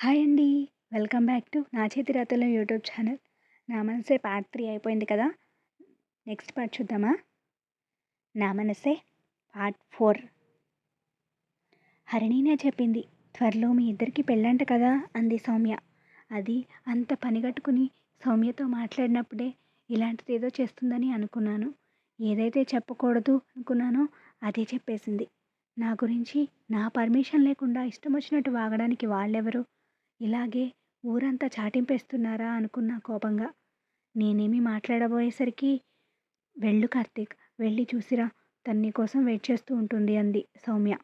Hi అండి. Welcome back to నా చేతి రాతల యూట్యూబ్ ఛానల్. నా మనసే పార్ట్ త్రీ అయిపోయింది కదా? నెక్స్ట్ పార్ట్ చూద్దామా? నా మనసే పార్ట్ ఫోర్. హరిణీనే చెప్పింది త్వరలో మీ ఇద్దరికి పెళ్ళంట కదా అంది సౌమ్య. అది అంత పనిగట్టుకుని సౌమ్యతో మాట్లాడినప్పుడే ఇలాంటిది ఏదో చేస్తుందని అనుకున్నాను. ఏదైతే చెప్పకూడదు అనుకున్నానో అదే చెప్పేసింది. నా గురించి నా పర్మిషన్ లేకుండా ఇష్టం వచ్చినట్టు వాగడానికి వాళ్ళెవరు? ఇలాగే ఊరంతా చాటింపేస్తున్నారా అనుకున్నా కోపంగా. నేనేమి మాట్లాడబోయేసరికి వెళ్ళు కార్తీక్ వెళ్ళి చూసిరా తన్ని కోసం వెయిట్ చేస్తూ ఉంటుంది అంది సౌమ్య.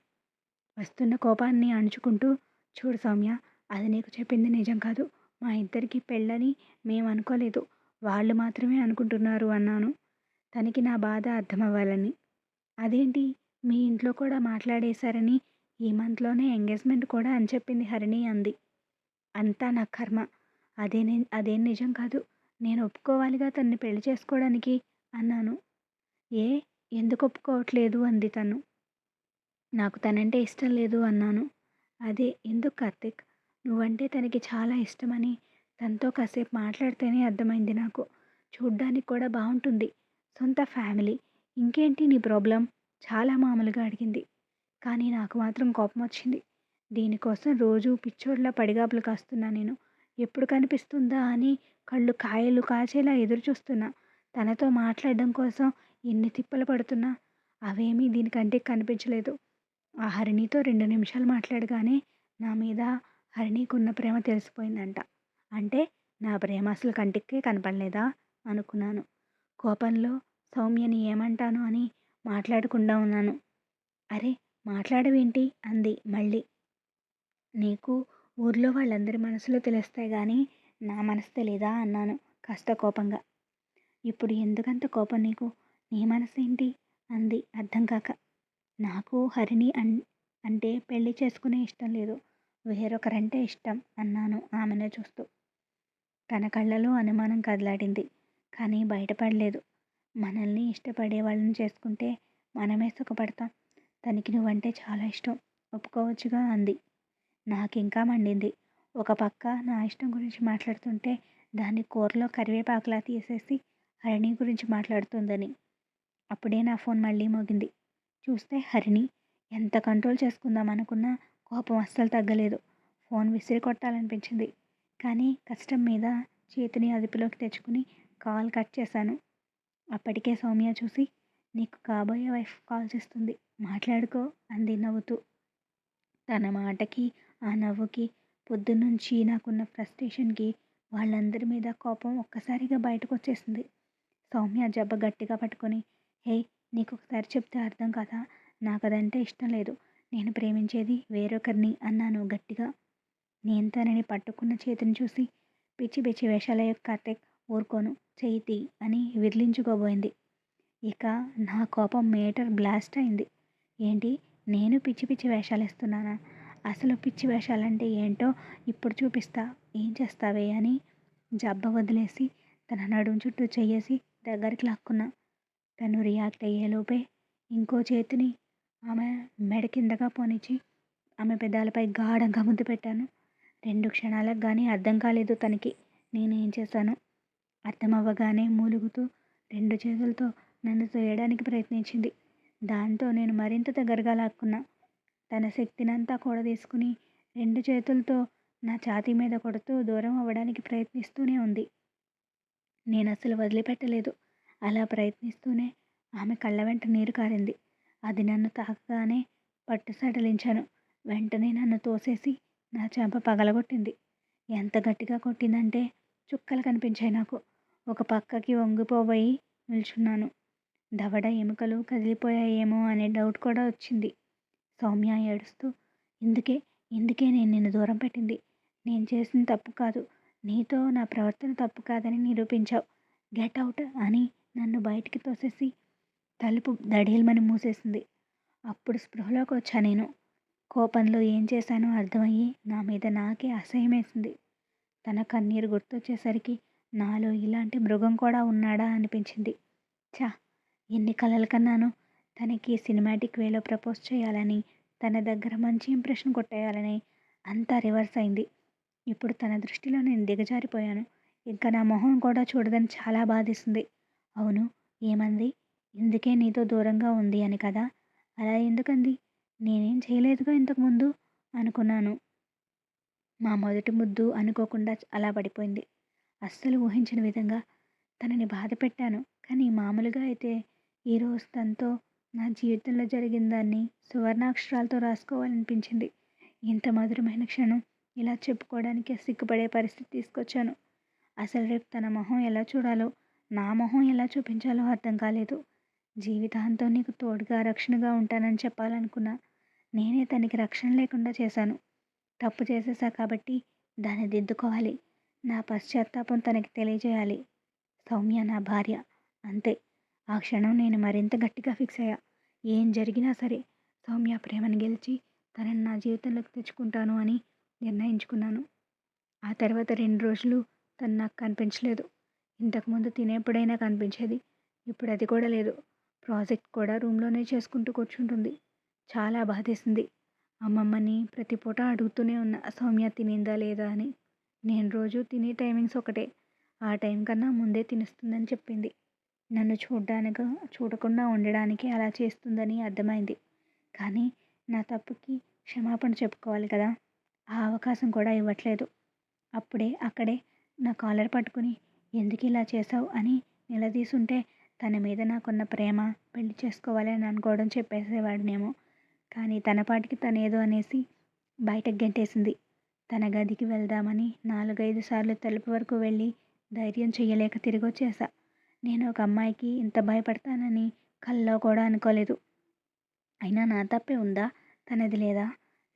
వస్తున్న కోపాన్ని అణుచుకుంటూ చూడు సౌమ్య అది నీకు చెప్పింది నిజం కాదు. మా ఇద్దరికి పెళ్ళని మేము అనుకోలేదు వాళ్ళు మాత్రమే అనుకుంటున్నారు అన్నాను. తనకి నా బాధ అర్థమవ్వాలని. అదేంటి? మీ ఇంట్లో కూడా మాట్లాడేశారని ఈ మంత్లోనే ఎంగేజ్మెంట్ కూడా అని చెప్పింది హరిణి అంది. అంతా నా కర్మ. అదే అదేం నిజం కాదు. నేను ఒప్పుకోవాలిగా తన్ని పెళ్ళి చేసుకోవడానికి అన్నాను. ఏ? ఎందుకు ఒప్పుకోవట్లేదు? అంది తను. నాకు తనంటే ఇష్టం లేదు అన్నాను. అదే ఎందుకు కార్తిక్? నువ్వంటే తనకి చాలా ఇష్టమని తనతో కాసేపు మాట్లాడితేనే అర్థమైంది నాకు. చూడ్డానికి కూడా బాగుంటుంది సొంత ఫ్యామిలీ. ఇంకేంటి నీ ప్రాబ్లం? చాలా మామూలుగా అడిగింది. కానీ నాకు మాత్రం కోపం వచ్చింది దీనికోసం రోజు పిచ్చోడ్లా పడిగాపులు కాస్తున్నా నేను. ఎప్పుడు కనిపిస్తుందా అని కళ్ళు కాయలు కాచేలా ఎదురు చూస్తున్నా. తనతో మాట్లాడడం కోసం ఎన్ని తిప్పలు పడుతున్నా. అవేమీ దీనికంటే కనిపించలేదు. ఆ హరిణితో రెండు నిమిషాలు మాట్లాడగానే నా మీద హరిణికున్న ప్రేమ తెలిసిపోయిందంట. అంటే నా ప్రేమ అసలు కంటికే కనపడలేదా? అనుకున్నాను. కోపంలో సౌమ్యని ఏమంటాను అని మాట్లాడకుండా ఉన్నాను. అరే మాట్లాడవేంటి? అంది మళ్ళీ. నీకు ఊర్లో వాళ్ళందరి మనసులో తెలుస్తాయి కానీ నా మనసు తెలీదా అన్నాను కాస్త కోపంగా. ఇప్పుడు ఎందుకంత కోపం నీకు? నీ మనసు ఏంటి అంది అర్థం కాక. నాకు హరిణి అన్ అంటే పెళ్ళి చేసుకునే ఇష్టం లేదు. వేరొకరంటే ఇష్టం అన్నాను ఆమెను చూస్తూ. తన కళ్ళలో అనుమానం కదలాడింది. కానీ బయటపడలేదు. మనల్ని ఇష్టపడే వాళ్ళని చేసుకుంటే మనమే సుఖపడతాం. తనకి నువ్వంటే చాలా ఇష్టం. ఒప్పుకోవచ్చుగా అంది. నాకు ఇంకా మండింది. ఒక పక్క నా ఇష్టం గురించి మాట్లాడుతుంటే దాన్ని కూరలో కరివేపాకులా తీసేసి హరిణి గురించి మాట్లాడుతుందని. అప్పుడే నా ఫోన్ మళ్ళీ మోగింది. చూస్తే హరిణి ఎంత కంట్రోల్ చేసుకుందాం అనుకున్నా కోపం అస్సలు తగ్గలేదు. ఫోన్ విసిరి కొట్టాలనిపించింది. కానీ కష్టం మీద చేతిని అదుపులోకి తెచ్చుకుని కాల్ కట్ చేశాను. అప్పటికే సౌమ్య చూసి నీకు కాబోయే వైఫ్ కాల్ చేస్తుంది. మాట్లాడుకో అంది నవ్వుతూ. తన మాటకి ఆ నవ్వుకి పొద్దున్నుంచి నాకున్న ఫ్రస్ట్రేషన్కి వాళ్ళందరి మీద కోపం ఒక్కసారిగా బయటకు వచ్చేసింది సౌమ్య జబ్బ గట్టిగా పట్టుకొని హే నీకు ఒకసారి చెప్తే అర్థం కదా? నాకు అదంటే ఇష్టం లేదు. నేను ప్రేమించేది వేరొకరిని అన్నాను గట్టిగా. నేను తనని పట్టుకున్న చేతిని చూసి పిచ్చి పిచ్చి వేషాల యొక్క కార్తీక్ ఊరుకోను. చేతి అని విదిలించుకోబోయింది. ఇక నా కోపం మేటర్ బ్లాస్ట్ అయింది. ఏంటి? నేను పిచ్చి పిచ్చి వేషాలు ఇస్తున్నానా అసలు పిచ్చి వేషాలంటే ఏంటో ఇప్పుడు చూపిస్తా. ఏం చేస్తావే అని జబ్బ వదిలేసి తన నడుము చుట్టూ చెయ్యేసి దగ్గరికి లాక్కున్నా. తను రియాక్ట్ అయ్యేలోపే ఇంకో చేతిని ఆమె మెడ కిందగా పోనిచ్చి ఆమె పెదాలపై గాఢంగా ముద్దు పెట్టాను. రెండు క్షణాలకు కానీ అర్థం కాలేదు తనకి. నేనేం చేశాను? అర్థం అవ్వగానే మూలుగుతూ రెండు చేతులతో నన్ను తోయడానికి ప్రయత్నించింది. దాంతో నేను మరింత దగ్గరగా లాక్కున్నా. తన శక్తినంతా కూడా తీసుకుని రెండు చేతులతో నా ఛాతీ మీద కొడుతూ దూరం అవ్వడానికి ప్రయత్నిస్తూనే ఉంది. నేను అసలు వదిలిపెట్టలేదు. అలా ప్రయత్నిస్తూనే ఆమె కళ్ళ వెంట నీరు కారింది. అది నన్ను తాకగానే పట్టు సడలించాను. వెంటనే నన్ను తోసేసి నా చెంప పగలగొట్టింది. ఎంత గట్టిగా కొట్టిందంటే చుక్కలు కనిపించాయి నాకు. ఒక పక్కకి వంగిపోబోయి నిల్చున్నాను. దవడ ఎముకలు కదిలిపోయాయేమో అనే డౌట్ కూడా వచ్చింది. సౌమ్య ఏడుస్తూ ఇందుకే ఇందుకే నేను నిన్ను దూరం పెట్టింది? నేను చేసిన తప్పు కాదు. నీతో నా ప్రవర్తన తప్పు కాదని నిరూపించావు. గెట్ అవుట్ అని నన్ను బయటికి తోసేసి తలుపు దడేల్మని మూసేసింది. అప్పుడు స్పృహలోకి వచ్చా నేను. కోపంలో ఏం చేశానో అర్థమయ్యి నా మీద నాకే అసహ్యమేసింది. తన కన్నీరు గుర్తొచ్చేసరికి నాలో ఇలాంటి మృగం కూడా ఉన్నాడా అనిపించింది. చా ఎన్ని కలలు కన్నాను తనకి సినిమాటిక్ వేలో ప్రపోజ్ చేయాలని తన దగ్గర మంచి ఇంప్రెషన్ కొట్టేయాలని అంతా రివర్స్ అయింది. ఇప్పుడు తన దృష్టిలో నేను దిగజారిపోయాను. ఇంకా నా మొహం కూడా చూడదని చాలా బాధిస్తుంది అవును ఏమంది? ఇందుకే నీతో దూరంగా ఉంది అని కదా? అలా ఎందుకంది? నేనేం చేయలేదుగా ఇంతకుముందు? అనుకున్నాను. మా మొదటి ముద్దు అనుకోకుండా అలా పడిపోయింది. అస్సలు ఊహించిన విధంగా తనని బాధ పెట్టాను కానీ మామూలుగా అయితే ఈరోజు తనతో నా జీవితంలో జరిగిన దాన్ని సువర్ణాక్షరాలతో రాసుకోవాలనిపించింది. ఇంత మధురమైన క్షణం ఇలా చెప్పుకోవడానికి సిగ్గుపడే పరిస్థితి తీసుకొచ్చాను. అసలు రేపు తన మొహం ఎలా చూడాలో నా మొహం ఎలా చూపించాలో అర్థం కాలేదు. జీవితాంతం నీకు తోడుగా రక్షణగా ఉంటానని చెప్పాలనుకున్నా నేనే తనకి రక్షణ లేకుండా చేశాను. తప్పు చేసేసా కాబట్టి దాన్ని దిద్దుకోవాలి. నా పశ్చాత్తాపం తనకి తెలియజేయాలి. సౌమ్య నా భార్య. అంతే. ఆ క్షణం నేను మరింత గట్టిగా ఫిక్స్ అయ్యా. ఏం జరిగినా సరే సౌమ్య ప్రేమను గెలిచి తనని నా జీవితంలోకి తెచ్చుకుంటాను అని నిర్ణయించుకున్నాను. ఆ తర్వాత రెండు రోజులు తను నాకు కనిపించలేదు. ఇంతకుముందు తినేప్పుడైనా కనిపించేది. ఇప్పుడు అది కూడా లేదు. ప్రాజెక్ట్ కూడా రూమ్లోనే చేసుకుంటూ కూర్చుంటుంది. చాలా బాధేసింది. అమ్మమ్మని ప్రతి పూట అడుగుతూనే ఉన్న సౌమ్య తినిందా లేదా అని. నేను రోజు తినే టైమింగ్స్ ఒకటే. ఆ టైం కన్నా ముందే తినిస్తుందని చెప్పింది. నన్ను చూడ్డానికి చూడకుండా ఉండడానికి అలా చేస్తుందని అర్థమైంది. కానీ నా తప్పుకి క్షమాపణ చెప్పుకోవాలి కదా. ఆ అవకాశం కూడా ఇవ్వట్లేదు. అప్పుడే అక్కడే నా కాలర్ పట్టుకుని ఎందుకు ఇలా చేసావు అని నిలదీసుంటే తన మీద నాకున్న ప్రేమ పెళ్ళి చేసుకోవాలని అనుకోవడం చెప్పేసేవాడినేమో. కానీ తన పాటికి తనేదో అనేసి బయటకు గెంటేసింది. తన గదికి వెళ్దామని నాలుగైదు సార్లు తలుపు వరకు వెళ్ళి ధైర్యం చెయ్యలేక తిరిగి వచ్చేసా నేను ఒక అమ్మాయికి ఇంత భయపడతానని కల్లో కూడా అనుకోలేదు. అయినా నా తప్పే ఉందా? తనది లేదా?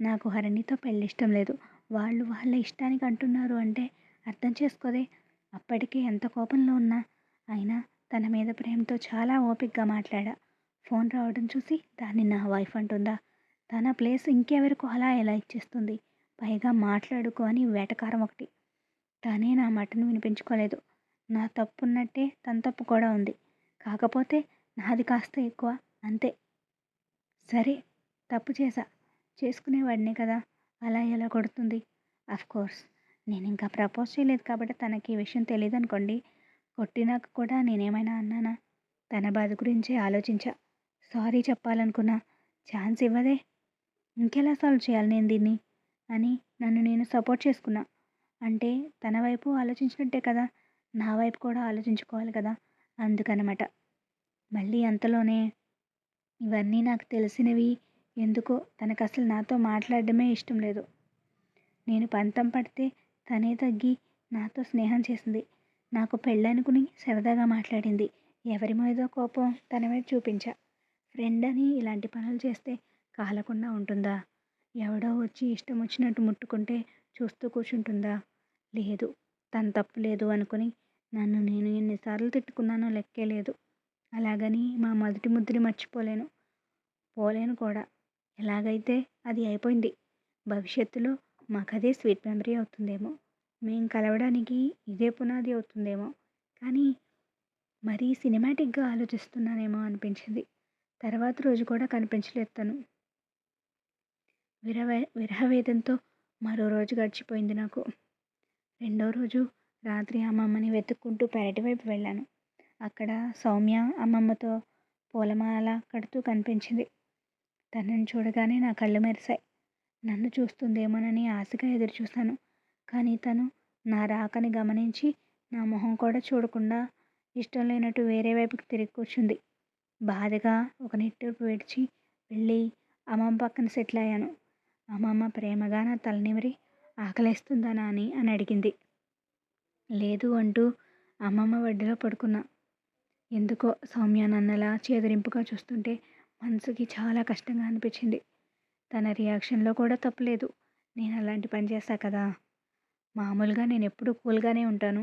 నాకు హరిణితో పెళ్ళి ఇష్టం లేదు. వాళ్ళు వాళ్ళ ఇష్టానికి అంటున్నారు అంటే అర్థం చేసుకోదే. అప్పటికే ఎంత కోపంలో ఉన్నా అయినా తన మీద ప్రేమతో చాలా ఓపికగా మాట్లాడా. ఫోన్ రావడం చూసి దాన్ని నా వైఫ్ అంటుందా? తన ప్లేస్ ఇంకెవరికో అలా ఎలా ఇచ్చేస్తుంది? పైగా మాట్లాడుకో అని వేటకారం ఒకటి. తనే నా మాటను వినిపించుకోలేదు. నా తప్పు ఉన్నట్టే తన తప్పు కూడా ఉంది. కాకపోతే నాది కాస్త ఎక్కువ అంతే. సరే తప్పు చేశా. చేసుకునేవాడినే కదా. అలా ఎలా కొడుతుంది? కోర్స్ నేను ఇంకా ప్రపోజ్ చేయలేదు కాబట్టి తనకి ఈ విషయం తెలియదు అనుకోండి కొట్టినాక కూడా నేనేమైనా అన్నానా? తన బాధ గురించే ఆలోచించా. సారీ చెప్పాలనుకున్నా. ఛాన్స్ ఇవ్వదే. ఇంకెలా సాల్వ్ చేయాలి నేను దీన్ని? అని నన్ను నేను సపోర్ట్ చేసుకున్నా. అంటే తన వైపు ఆలోచించినట్టే కదా. నా వైపు కూడా ఆలోచించుకోవాలి కదా! అందుకనమాట. మళ్ళీ అంతలోనే ఇవన్నీ నాకు తెలిసినవి ఎందుకో తనకు అసలు నాతో మాట్లాడడమే ఇష్టం లేదు. నేను పంతం పడితే తనే తగ్గి నాతో స్నేహం చేసింది. నాకు పెళ్ళనుకుని సరదాగా మాట్లాడింది. ఎవరి మీద కోపం తన మీద చూపించా. ఫ్రెండ్ అని ఇలాంటి పనులు చేస్తే కాలకుండా ఉంటుందా? ఎవడో వచ్చి ఇష్టం వచ్చినట్టు ముట్టుకుంటే చూస్తూ కూర్చుంటుందా? లేదు. తన తప్పు లేదు అనుకుని నన్ను నేను ఎన్నిసార్లు తిట్టుకున్నానో లెక్కే లేదు. అలాగని మా మొదటి ముద్దుని మర్చిపోలేను. పోలేను కూడా. ఎలాగైతే అది అయిపోయింది భవిష్యత్తులో మాకదే స్వీట్ మెమరీ అవుతుందేమో. మేం కలవడానికి ఇదే పునాది అవుతుందేమో. కానీ మరీ సినిమాటిక్గా ఆలోచిస్తున్నానేమో అనిపించింది. తర్వాత రోజు కూడా కనిపించలేదు తను. విరవ విరహవేదంతో మరో రోజు గడిచిపోయింది నాకు. రెండో రోజు రాత్రి అమ్మమ్మని వెతుక్కుంటూ పెరటి వైపు వెళ్ళాను. అక్కడ సౌమ్య అమ్మమ్మతో పూలమాల కడుతూ కనిపించింది. తనని చూడగానే నా కళ్ళు మెరిశాయి. నన్ను చూస్తుందేమోనని ఆశగా ఎదురు చూశాను కానీ తను నా రాకని గమనించి నా మొహం కూడా చూడకుండా ఇష్టం లేనట్టు వేరే వైపుకి తిరిగి కూర్చుంది. బాధగా ఒక నిట్టూర్పు విడిచి వెళ్ళి అమ్మమ్మ పక్కన సెటిల్ అయ్యాను. అమ్మమ్మ ప్రేమగా నా తలనిమిరి ఆకలేస్తుందా నాని అని అడిగింది. లేదు అంటూ అమ్మమ్మ వడ్డీలో పడుకున్నా. ఎందుకో సౌమ్య నన్నలా చేదరింపుగా చూస్తుంటే మనసుకి చాలా కష్టంగా అనిపించింది. తన రియాక్షన్లో కూడా తప్పలేదు. నేను అలాంటి పని చేస్తా కదా. మామూలుగా నేను ఎప్పుడూ కూల్గానే ఉంటాను.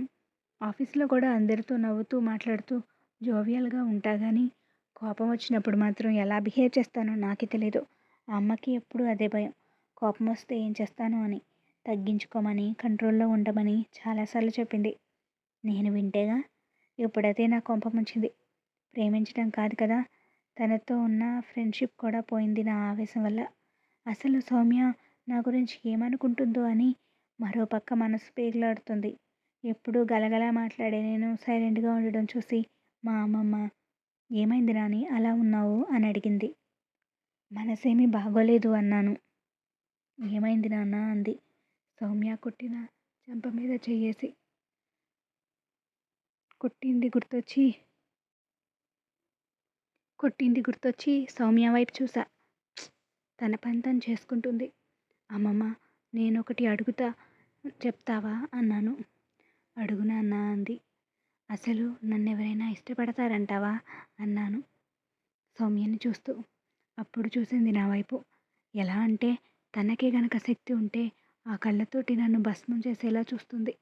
ఆఫీస్లో కూడా అందరితో నవ్వుతూ మాట్లాడుతూ జోవియల్గా ఉంటా కానీ కోపం వచ్చినప్పుడు మాత్రం ఎలా బిహేవ్ చేస్తానో నాకే తెలియదు అమ్మకి ఎప్పుడూ అదే భయం. కోపం వస్తే ఏం చేస్తాను అని. తగ్గించుకోమని కంట్రోల్లో ఉండమని చాలాసార్లు చెప్పింది. నేను వింటేగా ఇప్పుడైతే నా కొంప ముంచింది ప్రేమించడం కాదు కదా తనతో ఉన్న ఫ్రెండ్షిప్ కూడా పోయింది నా ఆవేశం వల్ల. అసలు సౌమ్య నా గురించి ఏమనుకుంటుందో అని మరోపక్క మనసు పేగులాడుతుంది. ఎప్పుడు గలగలా మాట్లాడే నేను సైలెంట్గా ఉండడం చూసి మా అమ్మమ్మ ఏమైంది రాని అలా ఉన్నావు? అని అడిగింది. మనసేమీ బాగోలేదు అన్నాను. ఏమైంది నాన్న? అంది. సౌమ్య కొట్టిన చెంప మీద చెయ్యేసి కొట్టింది గుర్తొచ్చి కొట్టింది గుర్తొచ్చి సౌమ్య వైపు చూసా. తన పని తను చేసుకుంటుంది. అమ్మమ్మ నేను ఒకటి అడుగుతా చెప్తావా? అన్నాను. అడుగునా అన్నా అంది. అసలు నన్ను ఎవరైనా ఇష్టపడతారంటావా? అన్నాను. సౌమ్యని చూస్తూ అప్పుడు చూసింది నా వైపు. ఎలా అంటే తనకే గనక శక్తి ఉంటే ఆ కళ్ళతోటి నన్ను భస్మం చేసేలా చూస్తుంది.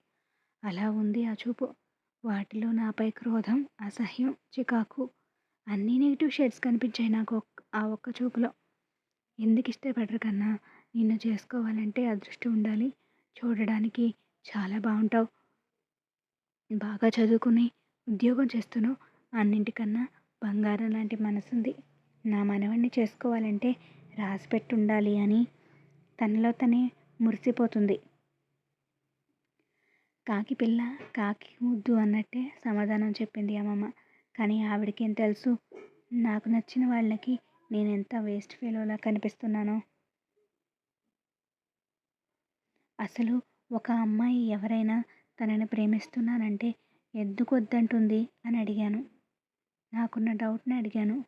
అలా ఉంది ఆ చూపు. వాటిలో నాపై క్రోధం అసహ్యం చికాకు అన్నీ నెగిటివ్ షేడ్స్ కనిపించాయి నాకు ఒక్- ఆ ఒక్క చూపులో. ఎందుకు ఇష్టపడరు కన్నా? నిన్ను చేసుకోవాలంటే అదృష్టం ఉండాలి. చూడడానికి చాలా బాగుంటావు. బాగా చదువుకుని ఉద్యోగం చేస్తున్నావు అన్నింటికన్నా బంగారం లాంటి మనసుంది. నా మనవణ్ణి చేసుకోవాలంటే రాసిపెట్టుండాలి అని తనలో తనే మురిసిపోతుంది. కాకి పిల్ల కాకి ముద్దు అన్నట్టే సమాధానం చెప్పింది అమ్మమ్మ. కానీ ఆవిడకి ఏం తెలుసు? నాకు నచ్చిన వాళ్ళకి నేను ఎంత వేస్ట్ ఫెలోలా కనిపిస్తున్నానో. అసలు ఒక అమ్మాయి ఎవరైనా తనని ప్రేమిస్తున్నానంటే ఎందుకు వద్దంటుంది అని అడిగాను. నాకున్న డౌట్ని అడిగాను.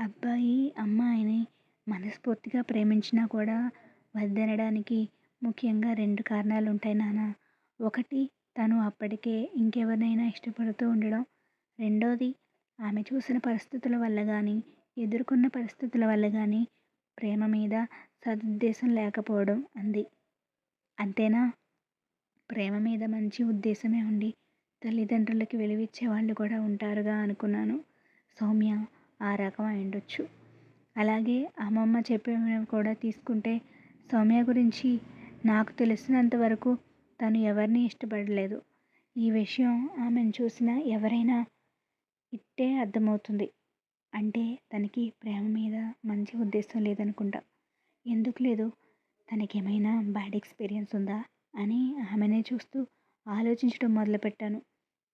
అబ్బాయి అమ్మాయిని మనస్ఫూర్తిగా ప్రేమించినా కూడా వద్దనడానికి ముఖ్యంగా రెండు కారణాలు ఉంటాయి నాన్న. ఒకటి తను అప్పటికే ఇంకెవరినైనా ఇష్టపడుతూ ఉండడం. రెండోది ఆమె చూసిన పరిస్థితుల వల్ల కానీ ఎదుర్కొన్న పరిస్థితుల వల్ల కానీ ప్రేమ మీద సదుద్దేశం లేకపోవడం అంది. అంతేనా? ప్రేమ మీద మంచి ఉద్దేశమే ఉండి తల్లిదండ్రులకి వెలువిచ్చే వాళ్ళు కూడా ఉంటారుగా అనుకున్నాను. సౌమ్య ఆ రకం అయి ఉండొచ్చు అలాగే అమ్మమ్మ చెప్పినవి కూడా తీసుకుంటే సౌమ్య గురించి నాకు తెలిసినంత వరకు తను ఎవరిని ఇష్టపడలేదు. ఈ విషయం ఆమెను చూసిన ఎవరైనా ఇట్టే అర్థమవుతుంది. అంటే తనకి ప్రేమ మీద మంచి ఉద్దేశం లేదనుకుంటా. ఎందుకు లేదు? తనకేమైనా బ్యాడ్ ఎక్స్పీరియన్స్ ఉందా? అని ఆమెనే చూస్తూ ఆలోచించడం మొదలుపెట్టాను.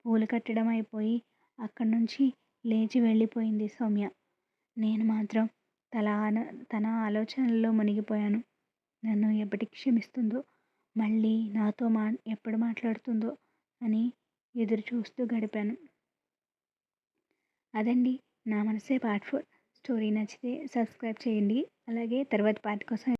పూలు కట్టడం అయిపోయి అక్కడి నుంచి లేచి వెళ్ళిపోయింది సౌమ్య. నేను మాత్రం తల ఆన- తన ఆలోచనల్లో మునిగిపోయాను. నన్ను ఎప్పటికి క్షమిస్తుందో మళ్ళీ నాతో మా ఎప్పుడు మాట్లాడుతుందో అని ఎదురు చూస్తూ గడిపాను. అదండి నా మనసే పార్ట్ ఫోర్. స్టోరీ నచ్చితే సబ్స్క్రైబ్ చేయండి. అలాగే తర్వాత పార్ట్ కోసం